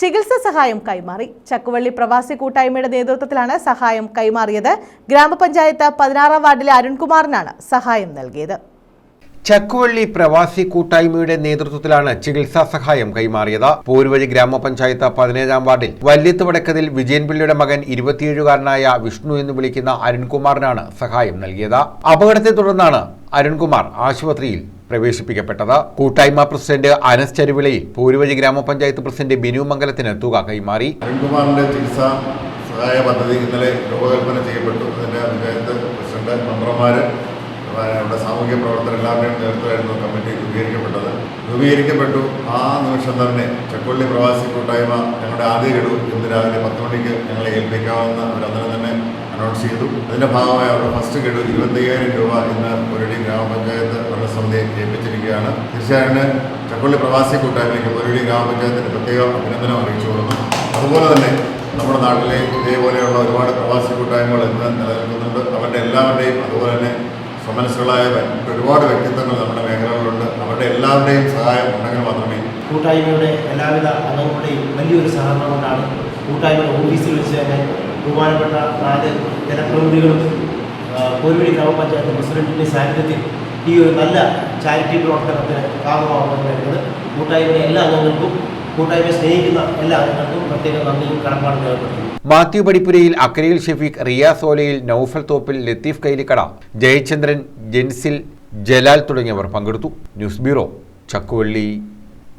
ചികിത്സാ സഹായം കൈമാറി. ചക്കുവള്ളി പ്രവാസി കൂട്ടായ്മയുടെ നേതൃത്വത്തിലാണ് സഹായം കൈമാറിയത്. ഗ്രാമപഞ്ചായത്ത് പതിനാറാം വാർഡിലെ അരുൺകുമാറിനാണ് സഹായം നൽകിയത്. ചക്കുവള്ളി പ്രവാസി കൂട്ടായ്മയുടെ നേതൃത്വത്തിലാണ് ചികിത്സാ സഹായം കൈമാറിയത്. പൂർവഴി ഗ്രാമപഞ്ചായത്ത് പതിനേഴാം വാർഡിൽ വല്യത്ത് വടക്കതിൽ വിജയൻപിള്ളിയുടെ മകൻ ഇരുപത്തിയേഴുകാരനായ വിഷ്ണു എന്ന് വിളിക്കുന്ന അരുൺകുമാറിനാണ് സഹായം നൽകിയത്. അപകടത്തെ തുടർന്നാണ് അരുൺകുമാർ ആശുപത്രിയിൽ പ്രവേശിപ്പിക്കപ്പെട്ടത്. കൂട്ടായ്മ പ്രസിഡന്റ് അനസ് ചരുവിളയിൽ പോരുവഴി ഗ്രാമപഞ്ചായത്ത് പ്രസിഡന്റ് ബിനു മംഗലത്തിന് തുക കൈമാറി. അരുൺകുമാറിന്റെ ചികിത്സാ സഹായ പദ്ധതി ഇന്നലെ രൂപകൽപ്പന ചെയ്യപ്പെട്ടു. അതിന്റെ പഞ്ചായത്ത് പ്രസിഡന്റ് മെമ്പർമാർ നമ്മുടെ സാമൂഹ്യ പ്രവർത്തകർ എല്ലാവരുടെയും നേതൃത്വമായിരുന്നു കമ്മിറ്റി രൂപീകരിക്കപ്പെട്ടത്. രൂപീകരിക്കപ്പെട്ടു. ആ നിമിഷം തന്നെ ചെക്കൊള്ളി പ്രവാസി കൂട്ടായ്മ ഞങ്ങളുടെ ആദ്യ ഗഡു ഇന്ന് രാവിലെ പത്ത് മണിക്ക് ഞങ്ങളെ ഏൽപ്പിക്കാമെന്ന് അവർ അന്നേരം തന്നെ അനൗൺസ് ചെയ്തു. അതിന്റെ ഭാഗമായി അവരുടെ ഫസ്റ്റ് ഗഡു ഇരുപത്തയ്യായിരം രൂപ ഇന്ന് പുരടി ഗ്രാമപഞ്ചായത്ത് ഭരണസമിതിയെ ഏൽപ്പിച്ചിരിക്കുകയാണ് തീർച്ചയായും ചക്കൊള്ളി പ്രവാസി കൂട്ടായ്മയ്ക്ക് പൊരുടി ഗ്രാമപഞ്ചായത്തിന്റെ പ്രത്യേക അഭിനന്ദനം അറിയിച്ചു കൊടുക്കുന്നു. അതുപോലെ തന്നെ നമ്മുടെ നാട്ടിലെ ഇതേപോലെയുള്ള ഒരുപാട് പ്രവാസി കൂട്ടായ്മകൾ ഇന്ന് നിലനിൽക്കുന്നുണ്ട്. അവരുടെ എല്ലാവരുടെയും അതുപോലെ തന്നെ സമനസ്സുകളായ ഒരുപാട് വ്യക്തിത്വങ്ങൾ നമ്മുടെ മേഖലകളിലുണ്ട്. അവരുടെ എല്ലാവരുടെയും സഹായം ഉണ്ടെങ്കിൽ മാത്രമേ കൂട്ടായ്മയുടെ എല്ലാവിധ അംഗങ്ങളുടെയും വലിയൊരു സഹകരണം കൊണ്ടാണ് കൂട്ടായ്മയുടെ ഓഫീസിൽ വെച്ച് തന്നെ ബഹുമാനപ്പെട്ട നാല് ജനപ്രതിനിധികളും കോരുവഴി ഗ്രാമപഞ്ചായത്ത് പ്രസിഡന്റിന്റെ സാന്നിധ്യത്തിൽ ഈ ഒരു നല്ല ചാരിറ്റി പ്രവർത്തനത്തിന് ഭാഗമാവുമെന്ന് വരുന്നത് കൂട്ടായ്മയിലെ എല്ലാ അംഗങ്ങൾക്കും കൂട്ടായ്മയെ സ്നേഹിക്കുന്ന എല്ലാ അംഗങ്ങൾക്കും പ്രത്യേക നന്ദിയും കടപ്പാടും രേഖപ്പെടുത്തുന്നു മാത്യു പടിപ്പുരയിൽ അക്രീൽ ഷെഫീഖ് റിയാസ് ഓലയിൽ നൌഫൽ തോപ്പിൽ ലത്തീഫ് കൈലിക്കട ജയചന്ദ്രൻ ജെൻസിൽ ജലാൽ തുടങ്ങിയവർ പങ്കെടുത്തു. News bureau Chakkuvalli.